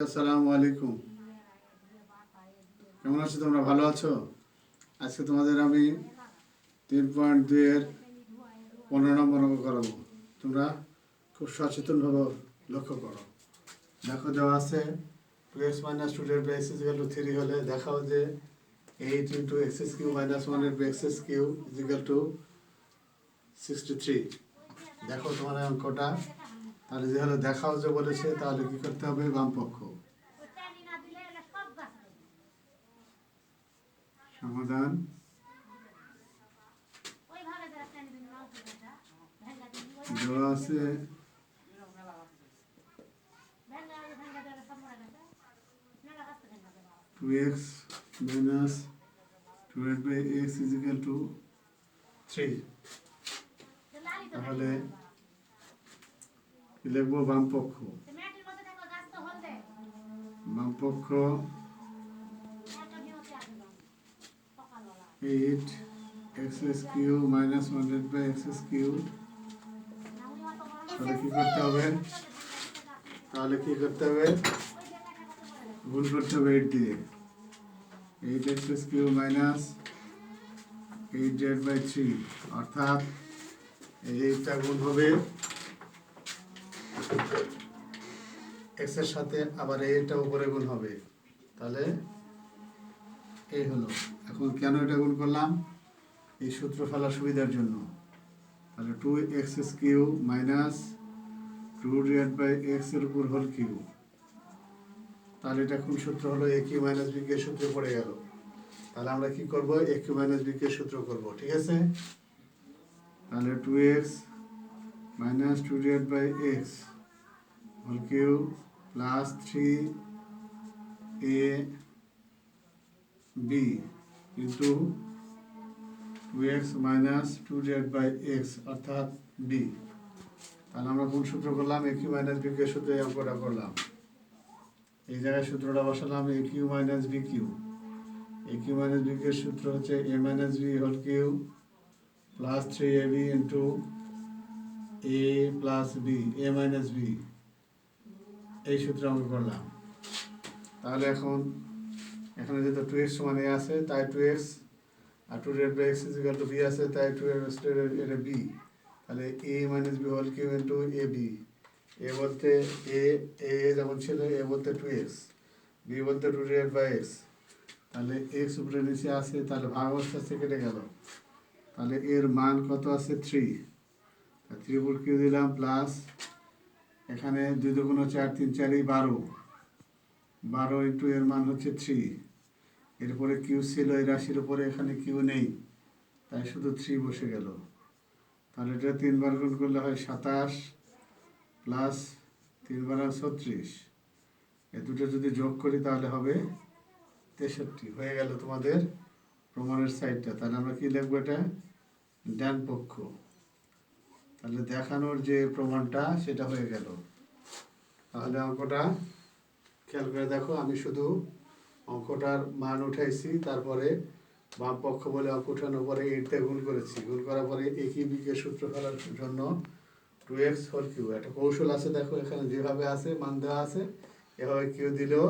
আসসালামু আলাইকুম। কেমন আছো তোমরা? ভালো আছো? আজকে তোমাদের আমি তিন পয়েন্ট দুইয়ের পনেরো নম্বর অঙ্ক করাবো। তোমরা খুব সচেতনভাবে লক্ষ্য করো। দেখো দেওয়া আছে টু এক্স মাইনাস টু ডেট বাই এক্স ইজিক্যাল থ্রি হলে দেখাও যে eight into x s cube minus ওয়ানের x s cube equal two sixty three দেখো তোমার অঙ্কটা। তাহলে যেহেতু দেখাও যে বলেছে, তাহলে কি করতে হবে? বাম পক্ষ সমাধান। দেওয়া আছে। Two x minus two by x equal two three তাহলে লিখব বাম পক্ষ। বাম পক্ষ। Eight x s cube minus one eight by x s cube তাহলে কি করতে হবে? তাহলে কি করতে হবে? গুণ করতে হবে এইট দিয়ে। Eight x s cube minus eight z by three অর্থাৎ এইটা গুণ হবে এক্সের সাথে আবার এইটা উপরে গুণ হবে। তাহলে এই হলো। এখন কেন এটা গুণ করলাম? এই সূত্র ফেলার সুবিধার জন্য। তাহলে two x s cube minus two divide by এক্সের উপর হোল কিউ তাহলে এটা কোন সূত্র হলো? এ কিউ মাইনাস বি কে সূত্র পড়ে গেল। তাহলে আমরা কি করব? এ কিউ মাইনাস বি কে সূত্র করব। ঠিক আছে? তাহলে two x minus two divide by x whole cube plus three a b into two x minus two divide by x অর্থাৎ বি তাহলে আমরা কোন সূত্র করলাম এ কিউ মাইনাস বি কে সূত্রে অঙ্কটা করলাম। এই জায়গায় সূত্রটা বসালাম a cube minus b cube a cube minus b cube সূত্র হচ্ছে a minus b whole cube plus three a b into a plus b a minus b এই সূত্র অঙ্ক করলাম তাহলে এখন এখানে যেহেতু টু এক্স সমান এ আছে, তাই two x R two red by x equal two b আছে, তাই টু এক্স এটা বি তাহলে a minus b whole cube into a b a বলতে এ এ যেমন ছিল এ বলতে টু এক্স বি বলতে টু রেড বাই এক্স তাহলে এক্স উপরে নিচে আছে, তাহলে ভাগ অবস্থা থেকে কেটে গেল। তাহলে এর মান কত আছে? থ্রি থ্রি উপর কিউ দিলাম প্লাস এখানে দুই দুগুণ চার, তিন চারই বারো। বারো ইন্টু এর মান হচ্ছে থ্রি এরপরে কিউ ছিল, এই রাশির উপরে এখানে কিউ নেই। তাই শুধু থ্রি বসে গেল। তাহলে এটা তিনবার গুণ করলে হয় সাতাশ প্লাস তিনবার ছত্রিশ। এ দুটো যদি যোগ করি তাহলে হবে তেষট্টি। হয়ে গেল তোমাদের প্রমাণের সাইডটা। তাহলে আমরা কি লিখব এটা? ডান পক্ষ। তাহলে দেখানোর যে প্রমাণটা, সেটা হয়ে গেল। তাহলে অঙ্কটা খেয়াল করে দেখো, আমি শুধু অঙ্কটার মান উঠাইছি, তারপরে বাম পক্ষ বলে অঙ্ক উঠানোর পরে এইটতে গুণ করেছি। গুণ করার পরে একই বিকে সূত্র ফেলার জন্য টু এক্স ফোর কিউ একটা কৌশল আছে দেখো, এখানে যেভাবে আছে, মান দেওয়া আছে, এভাবে কিউ দিলেও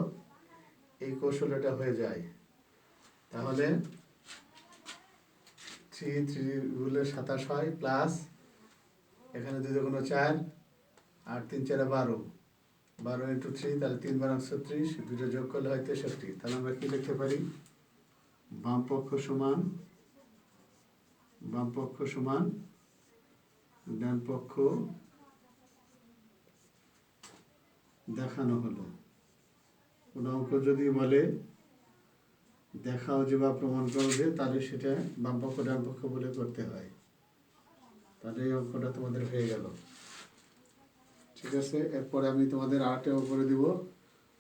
এই কৌশল এটা হয়ে যায়। তাহলে থ্রি থ্রি গুলে সাতাশ হয় প্লাস এখানে দুই কোনো চার আর তিন চারে বারো। বারো ইন্টু থ্রি তাহলে তিন বারো ছত্রিশ দুটো যোগ করলে হয় তেষট্টি। তাহলে আমরা কি লিখতে পারি? বাম পক্ষ সমান, বাম পক্ষ সমান, ডান পক্ষ দেখানো হলো। কোন অঙ্ক যদি বলে, দেখাও যে বা প্রমাণ করো যে, তাহলে সেটা বাম পক্ষ, ডান পক্ষ বলে করতে হয়। তাহলে এই অঙ্কটা তোমাদের হয়ে গেল। ঠিক আছে? এরপরে আমি তোমাদের আর্টে করে দিব।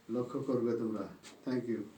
লক্ষ্য করবে তোমরা। Thank you